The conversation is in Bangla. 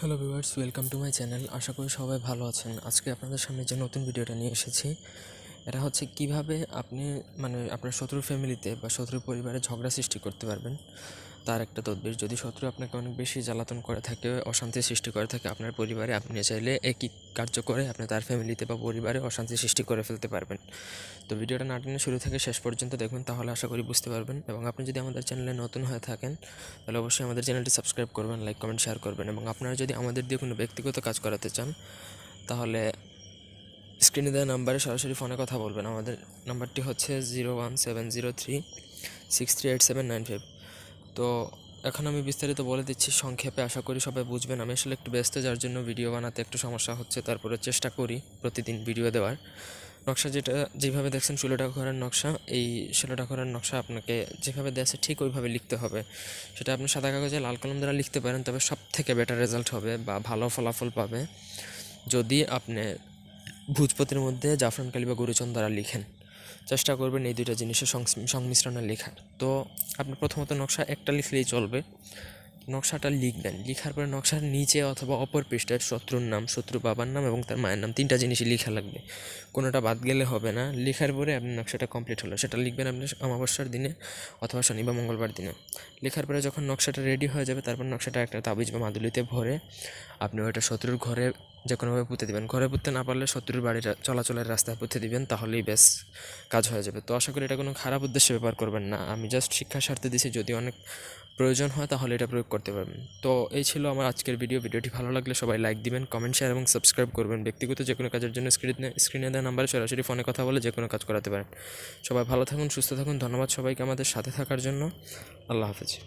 Hello viewers welcome to my channel আশা করি সবাই ভালো আছেন। আজকে আপনাদের সামনে যে নতুন ভিডিওটা নিয়ে এসেছি এটা হচ্ছে কীভাবে আপনি মানে আপনার শত্রুর ফ্যামিলিতে বা শত্রুর পরিবারে ঝগড়া সৃষ্টি করতে পারবেন। তার একটা তদবির, যদি শত্রু আপনাকে অনেক বেশি জ্বালাতন করে থাকে, অশান্তি সৃষ্টি করে থাকে, আপনার পরিবারে আপনি চাইলে একই কার্য করে আপনি তার ফ্যামিলিতে বা পরিবারে অশান্তি সৃষ্টি করে ফেলতে পারবেন। তো ভিডিওটা না টেনে শুরু থেকে শেষ পর্যন্ত দেখবেন তাহলে আশা করি বুঝতে পারবেন। এবং আপনি যদি আমাদের চ্যানেলে নতুন হয়ে থাকেন, তাহলে অবশ্যই আমাদের চ্যানেলটি সাবস্ক্রাইব করবেন, লাইক, কমেন্ট, শেয়ার করবেন। এবং আপনারা যদি আমাদের দিয়ে কোনো ব্যক্তিগত কাজ করাতে চান, তাহলে স্ক্রিনে দেওয়া নাম্বারে সরাসরি ফোনে কথা বলবেন। আমাদের নাম্বারটি হচ্ছে zero one seven zero three six three eight seven nine five. তো এখন আমি বিস্তারিত বলে দিচ্ছি, সংক্ষেপে আশা করি সবাই বুঝবেন। আমি আসলে একটু ব্যস্ত, যার জন্য ভিডিও বানাতে একটু সমস্যা হচ্ছে, তারপরে চেষ্টা করি প্রতিদিন ভিডিও দেওয়ার। নকশা যেটা, যেভাবে দেখছেন ষোলোটা ঘরের নকশা, এই ষোলোটা ঘরের নকশা আপনাকে যেভাবে দেওয়া ঠিক ওইভাবে লিখতে হবে। সেটা আপনি সাদা কাগজে লাল কলম দ্বারা লিখতে পারেন, তবে সব থেকে বেটার রেজাল্ট হবে বা ভালো ফলাফল পাবে। যদি আপনি ভূজপতির মধ্যে জাফরান কালি বা গুরুচন দ্বারা লিখেন। চেষ্টা করবেন এই দুইটা জিনিসের সংমিশ্রণে লেখার। তো আপনি প্রথমত নকশা একটা লিখলেই চলবে। নকশাটা লিখবেন। লিখার পরে নকশার নিচে অথবা অপর পৃষ্ঠায় শত্রুর নাম শত্রু বাবার নাম এবং তার মায়ের নাম তিনটা জিনিসই লেখা লাগবে। কোনোটা বাদ গেলে হবে না। লেখার পরে আপনার নকশাটা কমপ্লিট হলো। সেটা লিখবেন আপনি অমাবস্যার দিনে অথবা শনি বা মঙ্গলবার দিনে। লেখার পরে যখন নকশাটা রেডি হয়ে যাবে, তারপর নকশাটা একটা তাবিজ বা মাদুলিতে ভরে আপনি ওইটা শত্রুর ঘরে যে কোনোভাবে পুঁতে দিবেন। ঘরে পুঁততে না পারলে শত্রুর বাড়ির চলাচলের রাস্তায় পুঁতে দিবেন, তাহলেই বেশ কাজ হয়ে যাবে। তো আশা করি এটা কোনো খারাপ উদ্দেশ্যে ব্যবহার করবেন না। আমি জাস্ট শিক্ষা স্বার্থে দিছি, যদি অনেক প্রয়োজন হয় তাহলে এটা প্রয়োগ করতে পারবেন। তো এই ছিল আমার আজকের ভিডিও ভিডিওটি ভালো লাগলে সবাই লাইক দিবেন কমেন্ট শেয়ার এবং সাবস্ক্রাইব করবেন। ব্যক্তিগত যে কোনো কাজের জন্য স্ক্রিনে স্ক্রিনে দেওয়া নাম্বারে সরাসরি ফোনে কথা বলে যে কোনো কাজ করাতে পারেন। সবাই ভালো থাকুন, সুস্থ থাকুন। ধন্যবাদ সবাইকে আমাদের সাথে থাকার জন্য। আল্লাহ হাফেজ।